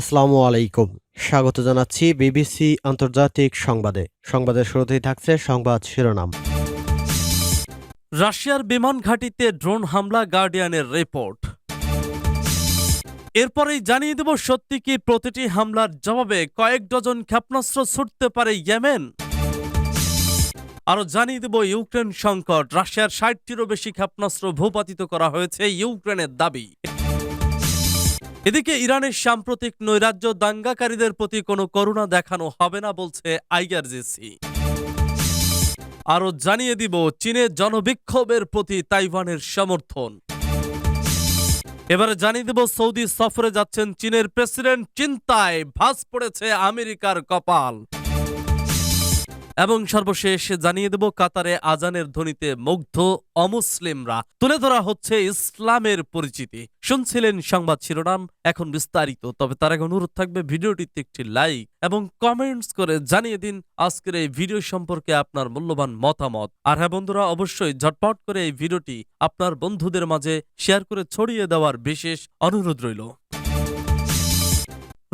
আসসালামু আলাইকুম। স্বাগত জানাচ্ছি বিবিসি আন্তর্জাতিক সংবাদে। সংবাদের শুরুতেই থাকছে সংবাদ শিরোনাম। রাশিয়ার বিমান ঘাঁটিতে ড্রোন হামলা, গার্ডিয়ানের রিপোর্ট। এরপরেই জানিয়ে দেব সত্যি কি প্রতিটি হামলার জবাবে কয়েক ডজন ক্ষেপণাস্ত্র ছুটতে পারে ইয়েমেন। আরও জানিয়ে দেব ইউক্রেন সংকট। রাশিয়ার ষাটটিরও বেশি ক্ষেপণাস্ত্র ভূপাতিত করা হয়েছে ইউক্রেনের দাবি। এদিকে ইরানের সাম্প্রতিক নৈরাজ্য দাঙ্গাকারীদের প্রতি কোনো করুণা দেখানো হবে না বলছে আইআরজিসি। আরও জানিয়ে দিব, চীনের জনবিক্ষোভের প্রতি তাইওয়ানের সমর্থন। এবারে জানিয়ে দেব, সৌদি সফরে যাচ্ছেন চীনের প্রেসিডেন্ট চিন্তায় ভাস পড়েছে আমেরিকার কপাল। এবং সর্বশেষ জানিয়ে দেব, কাতারে আজানের ধ্বনিতে মুগ্ধ অমুসলিমরা। তুলে ধরা হচ্ছে ইসলামের পরিচিতি। শুনছিলেন সংবাদ শিরোনাম, এখন বিস্তারিত। তবে তার আগে অনুরোধ থাকবে, ভিডিওটিতে একটি লাইক এবং কমেন্টস করে জানিয়ে দিন, আজকের এই ভিডিও সম্পর্কে আপনার মূল্যবান মতামত। আর হ্যাঁ বন্ধুরা, অবশ্যই ঝটপট করে এই ভিডিওটি আপনার বন্ধুদের মাঝে শেয়ার করে ছড়িয়ে দেওয়ার বিশেষ অনুরোধ রইল।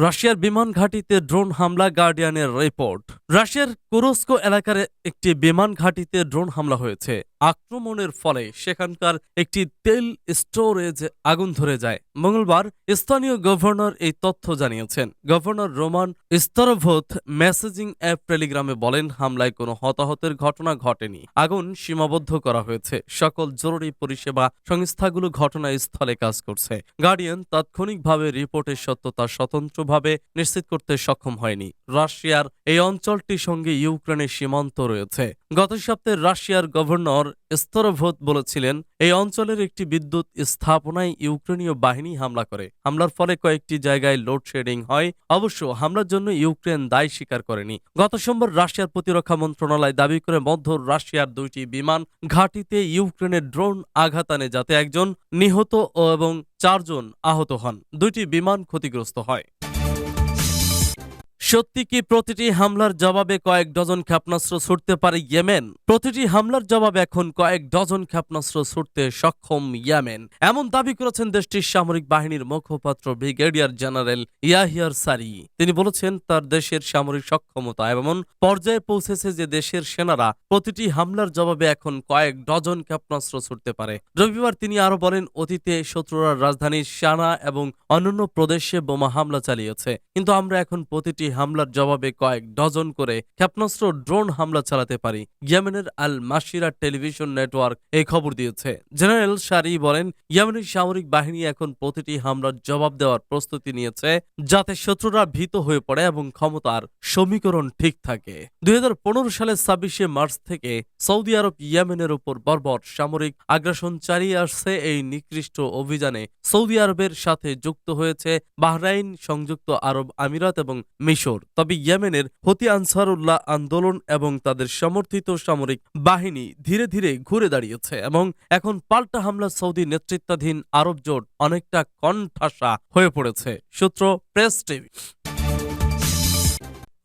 রাশিয়ার বিমান ঘাঁটিতে ড্রোন হামলা গার্ডিয়ানের রিপোর্ট রাশিয়ার কুরস্কো এলাকার একটি বিমান ঘাঁটিতে ড্রোন হামলা হয়েছে। আক্রমণের ফলে সেখানকার একটি তেল স্টোরেজ আগুন ধরে যায়। মঙ্গলবার স্থানীয় গভর্নর এই তথ্য জানিয়েছেন। Governor Roman Starovoit messaging app টেলিগ্রামে বলেন, হামলায় কোনো হতাহতের ঘটনা ঘটেনি। আগুন সীমাবদ্ধ করা হয়েছে। সকল জরুরি পরিষেবা সংস্থাগুলো ঘটনাস্থলে কাজ করছে। গার্ডিয়ান তাৎক্ষণিকভাবে রিপোর্টের সত্যতা স্বতন্ত্রভাবে নিশ্চিত করতে সক্ষম হয়নি। রাশিয়ার এই অঞ্চলটির সঙ্গে ইউক্রেনের সীমান্ত রয়েছে। গত সপ্তাহে রাশিয়ার গভর্নর স্তরভোত বলেছিলেন, এই অঞ্চলের একটি বিদ্যুৎ স্থাপনায় ইউক্রেনীয় বাহিনী হামলা করে। হামলার ফলে কয়েকটি জায়গায় লোডশেডিং হয়। অবশ্য হামলার জন্য ইউক্রেন দায় স্বীকার করেনি। গত সোমবার রাশিয়ার প্রতিরক্ষা মন্ত্রণালয় দাবি করে মধ্য রাশিয়ার দুইটি বিমান ঘাঁটিতে ইউক্রেনের ড্রোন আঘাত আনে যাতে একজন নিহত ও এবং চারজন আহত হন। দুইটি বিমান ক্ষতিগ্রস্ত হয়। সত্যি কি প্রতিটি হামলার জবাবে কয়েক ডজন ক্ষেপণাস্ত্র ছুটতে পারে ইয়েমেন? প্রতিটি হামলার জবাবে এখন কয়েক ডজন ক্ষেপণাস্ত্র ছুটতে সক্ষম ইয়েমেন। এমন দাবি করেছেন দেশটির সামরিক বাহিনীর মুখপাত্র ব্রিগেডিয়ার জেনারেল ইয়াহিয়ার সারি। তিনি বলেছেন, তার দেশের সামরিক সক্ষমতা এমন পর্যায়ে পৌঁছেছে যে দেশের সেনারা প্রতিটি হামলার জবাবে এখন কয়েক ডজন ক্ষেপণাস্ত্র ছুটতে পারে। রবিবার তিনি আরও বলেন, অতীতে শত্রুরা রাজধানীর সানা এবং অন্যান্য প্রদেশে বোমা হামলা চালিয়েছে। কিন্তু আমরা এখন প্রতিটি হামলার জবাবে কয়েক ডজন করে ক্ষেপণাস্ত্র ড্রোন হামলা চালাতে পারি। ইয়েমেনের আল মাসিরা টেলিভিশন নেটওয়ার্ক এই খবর দিয়েছে। জেনারেল সারি বলেন ইয়েমেনের সামরিক বাহিনী এখন প্রতিটি হামলার জবাব দেওয়ার প্রস্তুতি নিয়েছে, যাতে শত্রুরা ভীত হয়ে পড়ে এবং ক্ষমতার সমীকরণ ঠিক থাকে। দুই হাজার পনেরো সালের ছাব্বিশে মার্চ থেকে সৌদি আরব ইয়েমেনের উপর বর্বর সামরিক আগ্রাসন চালিয়ে আসছে এই নিকৃষ্ট অভিযানে। সৌদি আরবের সাথে যুক্ত হয়েছে বাহরাইন, সংযুক্ত আরব আমিরাত এবং মিশর। তবে ইয়েমেনের হতি আনসারুল্লাহ আন্দোলন এবং তাদের সমর্থিত সামরিক বাহিনী ধীরে ধীরে ঘুরে দাঁড়িয়েছে এবং এখন পাল্টা হামলা সৌদি নেতৃত্বাধীন আরব জোট অনেকটা কণ্ঠাসা হয়ে পড়েছে। সূত্র প্রেস টিভি।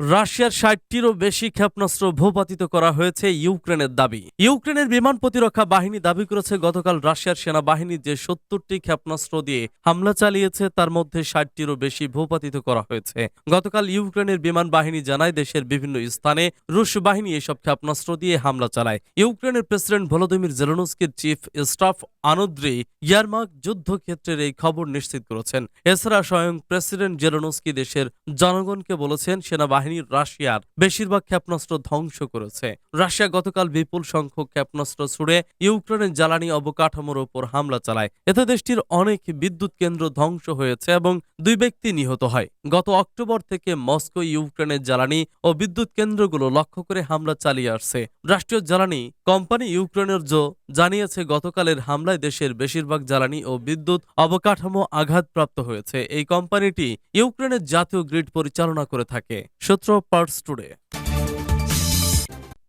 রাশিয়ার ষাটটিরও বেশি ক্ষেপণাস্ত্র ভূপাতিত করা হয়েছে ইউক্রেনের দাবি। ইউক্রেনের বিমান প্রতিরক্ষা বাহিনী দাবি করেছে, গতকাল রাশিয়ার সেনাবাহিনী যে সত্তরটি ক্ষেপণাস্ত্র দিয়ে হামলা চালিয়েছে, তার মধ্যে ষাটটিরও বেশি ভূপাতিত করা হয়েছে। গতকাল ইউক্রেনের বিমান বাহিনী জানায়, দেশের বিভিন্ন স্থানে রুশ বাহিনী এসব ক্ষেপণাস্ত্র দিয়ে হামলা চালায়। ইউক্রেনের প্রেসিডেন্ট ভলোদিমির জেলনস্কির চিফ স্টাফ আনুদ্রি ইয়ারমাক যুদ্ধক্ষেত্রের এই খবর নিশ্চিত করেছেন। এছাড়া স্বয়ং প্রেসিডেন্ট জেলনস্কি দেশের জনগণকে বলেছেন, সেনাবাহিনী রাশিয়ার বেশিরভাগ ক্ষেপণাস্ত্র ধ্বংস করেছে। রাশিয়া গতকাল বিপুল সংখ্যক ক্ষেপণাস্ত্র ছুড়ে ইউক্রেনের জ্বালানি অবকাঠামোর উপর হামলা চালায়। এতে দেশটির অনেক বিদ্যুৎ কেন্দ্র ধ্বংস হয়েছে এবং দুই ব্যক্তি নিহত হয়। গত অক্টোবর থেকে মস্কো, ইউক্রেনের জ্বালানি ও বিদ্যুৎ কেন্দ্রগুলো লক্ষ্য করে হামলা চালিয়ে আসছে। রাষ্ট্রীয় জ্বালানি কোম্পানি ইউক্রেনের জো জানিয়েছে, গতকালের হামলায় দেশের বেশিরভাগ জ্বালানি ও বিদ্যুৎ অবকাঠামো আঘাতপ্রাপ্ত হয়েছে। এই কোম্পানিটি ইউক্রেনের জাতীয় গ্রিড পরিচালনা করে থাকে। সূত্র পার্টস টুডে।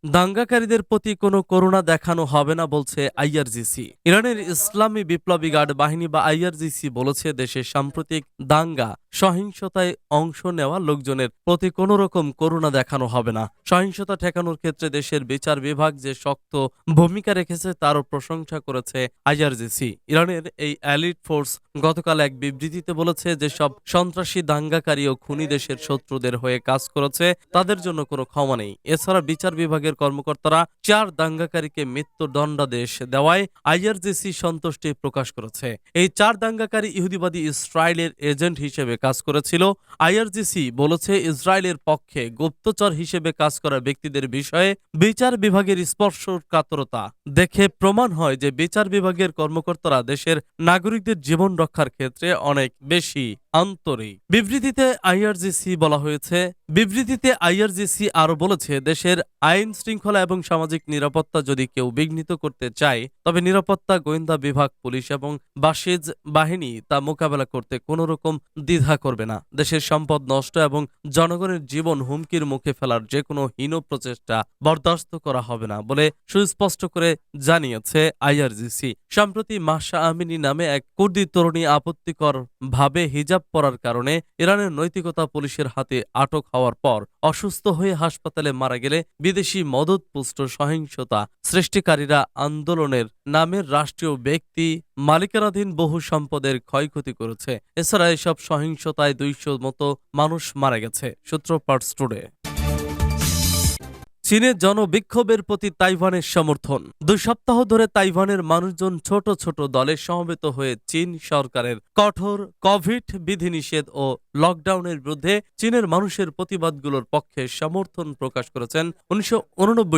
দাঙ্গাকারীদের প্রতি কোনো করুণা দেখানো হবে না, বলছে আইআরজিসি। ইরানের ইসলামী বিপ্লবী গার্ড বাহিনী বা আইআরজিসি বলেছে দেশের সাম্প্রতিক দাঙ্গা সহিংসতায় অংশ নেওয়া লোকজনের প্রতি কোনো রকম করুণা দেখানো হবে না। সহিংসতা ঠেকানোর ক্ষেত্রে দেশের বিচার বিভাগ যে শক্ত ভূমিকা রেখেছে, তারও প্রশংসা করেছে আইআরজিসি। ইরানের এই অ্যালিট ফোর্স গতকাল এক বিবৃতিতে বলেছে যে সব সন্ত্রাসী, দাঙ্গাকারী ও খুনি দেশের শত্রুদের হয়ে কাজ করেছে, তাদের জন্য কোনো ক্ষমা নেই। এছাড়া বিচার বিভাগের কর্মকর্তারা চার দাঙ্গাকারীকে মৃত্যুদণ্ডাদেশ দেওয়ায় আইআরজিসি সন্তুষ্টি প্রকাশ করেছে। এই চার দাঙ্গাকারী ইহুদিবাদী ইসরায়েলের এজেন্ট হিসেবে কাজ করেছিল। আইআরজিসি বলেছে, ইসরায়েলের পক্ষে গুপ্তচর হিসেবে কাজ করা ব্যক্তিদের বিষয়ে বিচার বিভাগের স্পর্শকাতরতা দেখে প্রমাণ হয় যে বিচার বিভাগের কর্মকর্তারা দেশের নাগরিকদের জীবন রক্ষার ক্ষেত্রে অনেক বেশি আন্তরিক বিবৃতিতে আইআরজিসি বলা হয়েছে, বিবৃতিতে আইআরজিসি আরও বলেছে, দেশের আইন শৃঙ্খলা এবং সামাজিক নিরাপত্তা যদি কেউ বিঘ্নিত করতে চায়, তবে নিরাপত্তা, গোয়েন্দা বিভাগ, পুলিশ এবং বাসিজ বাহিনী তা মোকাবেলা করতে কোনো রকম দ্বিধা করবে না। দেশের সম্পদ নষ্ট এবং জনগণের জীবন হুমকির মুখে ফেলার যে কোনো হীন প্রচেষ্টা বরদাস্ত করা হবে না বলে সুস্পষ্ট করে জানিয়েছে আইআরজিসি। সম্প্রতি মাসা আমিনী নামে এক কুর্দি তরুণী আপত্তিকর ভাবে হিজাব পরার কারণে ইরানের নৈতিকতা পুলিশের হাতে আটক হওয়ার পর অসুস্থ হয়ে হাসপাতালে মারা গেলে বিদেশি মদতপুষ্ট সহিংসতা সৃষ্টিকারীরা আন্দোলনের নামের রাষ্ট্রীয় ব্যক্তি মালিকানাধীন বহু সম্পদের ক্ষয়ক্ষতি করেছে। এছাড়া এসব সহিংসতায় দুইশো মতো মানুষ মারা গেছে সূত্রপাট পার্টস চীনের জনবিক্ষোভের প্রতি তাইওয়ানের সমর্থন। দুই সপ্তাহ ধরে তাইওয়ানের মানুষজন ছোট ছোট দলে সমবেত হয়ে চীন সরকারের কঠোর কোভিড বিধিনিষেধ ও লকডাউনের বিরুদ্ধে চীনের মানুষের প্রতিবাদগুলোর পক্ষে সমর্থন প্রকাশ করেছেন উনিশশো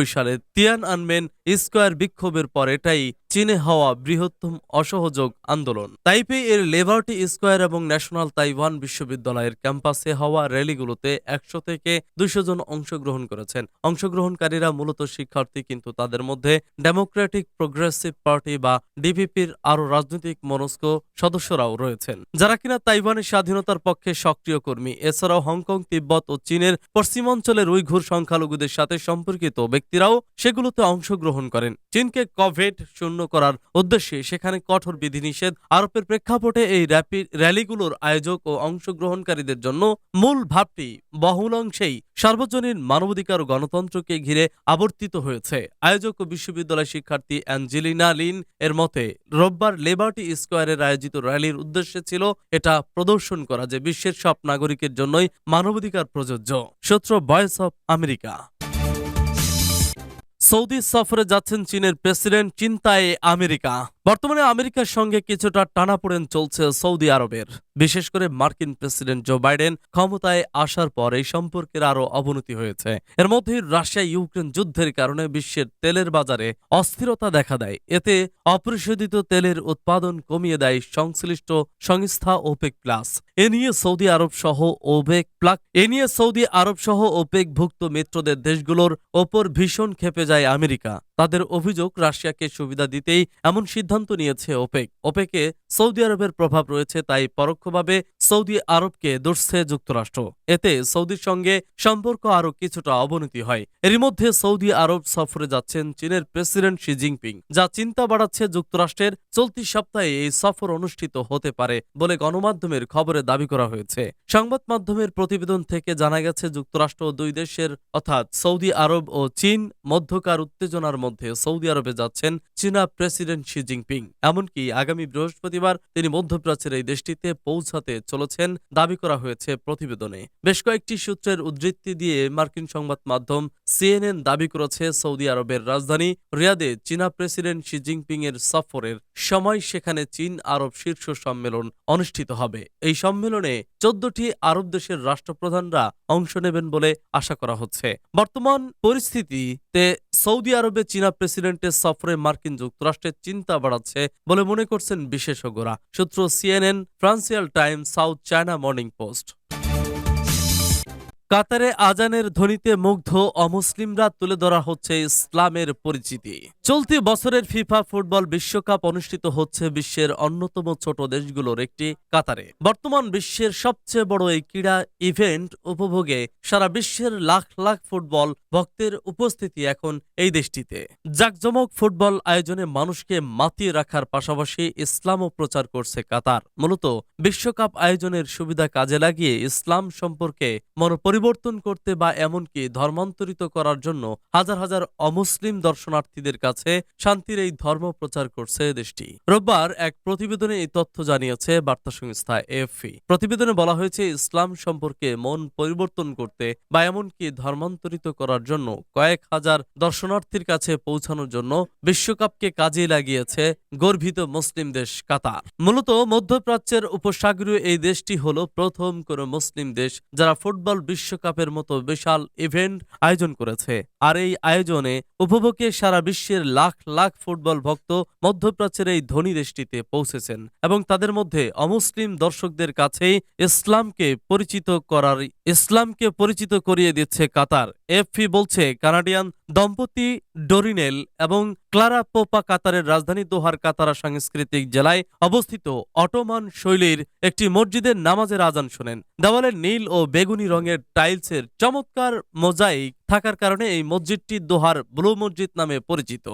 সালে তিয়ান আনমেন স্কোয়ার বিক্ষোভের পর এটাই চীনে হওয়া বৃহত্তম অসহযোগ আন্দোলন। তাইপে এর লেবার্টি স্কোয়ার এবং ন্যাশনাল তাইওয়ান বিশ্ববিদ্যালয়ের ক্যাম্পাসে হওয়া র্যালিগুলোতে একশো থেকে দুইশো জন অংশগ্রহণ করেছেন। অংশগ্রহণকারীরা মূলত শিক্ষার্থী, কিন্তু তাদের মধ্যে ডেমোক্রেটিক প্রোগ্রেসিভ পার্টি বা ডিপিপির আরও রাজনৈতিক মনস্ক সদস্যরাও রয়েছেন। যারা কিনা তাইওয়ানের স্বাধীনতার পক্ষে সক্রিয় কর্মী। এছাড়াও হংকং, তিব্বত ও চীনের পশ্চিমাঞ্চলের উইঘুর সংখ্যালঘুদের সাথে সম্পর্কিত ব্যক্তিরাও সেগুলোতে অংশগ্রহণ করেন। চীনকে কোভিড শূন্য করার উদ্দেশ্যে সেখানে কঠোর বিধিনিষেধ আরোপের প্রেক্ষাপটে এই র্যাপিড র্যালিগুলোর আয়োজক ও অংশগ্রহণকারীদের জন্য মূল ভাবটি বহুল অংশেই সার্বজনীন মানবাধিকার ও গণতন্ত্রকে ঘিরে আবর্তিত হয়েছে। আয়োজক বিশ্ববিদ্যালয় শিক্ষার্থী অ্যাঞ্জেলিনা লিন এর মতে, রোববার লেবার্টি স্কোয়ারের আয়োজিত র্যালির উদ্দেশ্যে ছিল এটা প্রদর্শন করা যে বিশ্বের সব নাগরিকের জন্যই মানবাধিকার প্রযোজ্য। সূত্র ভয়েস অফ আমেরিকা। সৌদি সফরে যাচ্ছেন চীনের প্রেসিডেন্ট চিন্তায় আমেরিকা। বর্তমানে আমেরিকার সঙ্গে কিছুটা টানাপোড়েন চলছে সৌদি আরবের। বিশেষ করে মার্কিন প্রেসিডেন্ট জো বাইডেন ক্ষমতায় আসার পর এই সম্পর্কের আরও অবনতি হয়েছে। এর মধ্যেই রাশিয়া ইউক্রেন যুদ্ধের কারণে বিশ্বের তেলের বাজারে অস্থিরতা দেখা দেয়। এতে অপরিশোধিত তেলের উৎপাদন কমিয়ে দেয় সংশ্লিষ্ট সংস্থা ওপেক প্লাস। এ নিয়ে সৌদি আরব সহ ওপেক প্লাক, এ নিয়ে সৌদি আরব সহ ওপেক ভুক্ত মিত্রদের দেশগুলোর ওপর ভীষণ ক্ষেপে যায় আমেরিকা। তাদের অভিযোগ রাশিয়াকে সুবিধা দিতেই এমন সিদ্ধান্ত নিয়েছে ওপেক। ওপেকে সৌদি আরবের প্রভাব রয়েছে, তাই পরোক্ষভাবে সৌদি আরবকে দুষছে যুক্তরাষ্ট্র। এতে সৌদির সঙ্গে সম্পর্ক আরও কিছুটা অবনতি হয়। এরই মধ্যে সৌদি আরব সফরে যাচ্ছেন চীনের প্রেসিডেন্ট শি জিনপিং, যা চিন্তা বাড়াচ্ছে যুক্তরাষ্ট্রের চলতি সপ্তাহে এই সফর অনুষ্ঠিত হতে পারে বলে গণমাধ্যমের খবরে দাবি করা হয়েছে। সংবাদ মাধ্যমের প্রতিবেদন থেকে জানা গেছে, যুক্তরাষ্ট্র দুই দেশের, অর্থাৎ সৌদি আরব ও চীন, মধ্যকার উত্তেজনার মধ্যে সৌদি আরবে যাচ্ছেন চীনা প্রেসিডেন্ট শি জিনপিং। এমনকি আগামী বৃহস্পতিবার তিনি মধ্যপ্রাচ্যের এই দেশটিতে পৌঁছাতে চলেছেন দাবি করা হয়েছে প্রতিবেদনে। বেশ কয়েকটি সূত্রের উদ্ধৃতি দিয়ে মার্কিন সংবাদ মাধ্যম সিএনএন দাবি করেছে সৌদি আরবের রাজধানী রিয়াদে চীনা প্রেসিডেন্ট শি জিনপিং এর সফরের সময় সেখানে চীন আরব শীর্ষ সম্মেলন অনুষ্ঠিত হবে। এই সম্মেলনে চোদ্দটি আরব দেশের রাষ্ট্রপ্রধানরা অংশ নেবেন বলে আশা করা হচ্ছে। বর্তমান পরিস্থিতিতে সৌদি আরবে চীনা প্রেসিডেন্টের সফরে মার্কিন যুক্তরাষ্ট্রের চিন্তা বাড়াচ্ছে বলে মনে করছেন বিশেষজ্ঞরা। সূত্র CNN, financial time south China morning post. কাতারে আজানের ধ্বনিতে মুগ্ধ অমুসলিমরা তুলে ধরা হচ্ছে ইসলামের পরিচিতি। চলতি বছরের ফিফা ফুটবল বিশ্বকাপ অনুষ্ঠিত হচ্ছে বিশ্বের অন্যতম ছোট দেশগুলোর একটি কাতারে। বর্তমান বিশ্বের সবচেয়ে বড় এই ক্রীড়া ইভেন্ট উপভোগে সারা বিশ্বের লাখ লাখ ফুটবল ভক্তের উপস্থিতি এখন এই দেশটিতে। জাকজমক ফুটবল আয়োজনে মানুষকে মাতিয়ে রাখার পাশাপাশি ইসলামও প্রচার করছে কাতার। মূলত বিশ্বকাপ আয়োজনের সুবিধা কাজে লাগিয়ে ইসলাম সম্পর্কে মনোপরিবর্তন করতে বা এমনকি ধর্মান্তরিত করার জন্য হাজার হাজার অমুসলিম দর্শনার্থীদের কাছে শান্তির এই ধর্ম প্রচার করছে দেশটি। রোববার এক প্রতিবেদনে এই তথ্য জানিয়েছে বার্তা সংস্থা এএফপি। প্রতিবেদনে বলা হয়েছে, ইসলাম সম্পর্কে মন পরিবর্তন করতে বা এমনকি ধর্মান্তরিত করার জন্য কয়েক হাজার দর্শনার্থীর কাছে পৌঁছানোর জন্য বিশ্বকাপকে কাজে লাগিয়েছে গর্বিত মুসলিম দেশ কাতার। মূলত মধ্যপ্রাচ্যের উপসাগরীয় এই দেশটি হলো প্রথম কোন মুসলিম দেশ যারা ফুটবল বিশ্বকাপের মতো বিশাল ইভেন্ট আয়োজন করেছে। আর এই আয়োজনে উপভোগে সারা বিশ্বের লাখ লাখ ফুটবল ভক্ত মধ্যপ্রাচ্যের এই ধনী দেশটিতে পৌঁছেছেন এবং তাদের মধ্যে অমুসলিম দর্শকদের কাছে ইসলামকে পরিচিত করার, ইসলামকে পরিচিত করিয়ে দিচ্ছে কাতার। এফপি বলছে, কানাডিয়ান দম্পতি ডোরিনেল এবং ক্লারা পোপা কাতারের রাজধানী দোহার কাতারা সাংস্কৃতিক জেলায় অবস্থিত অটোমান শৈলীর একটি মসজিদের নামাজের আজান শোনেন। দেওয়ালে নীল ও বেগুনি রঙের টাইলসের চমৎকার মোজাইক থাকার কারণে এই মসজিদটি দোহার ব্লু মসজিদ নামে পরিচিত।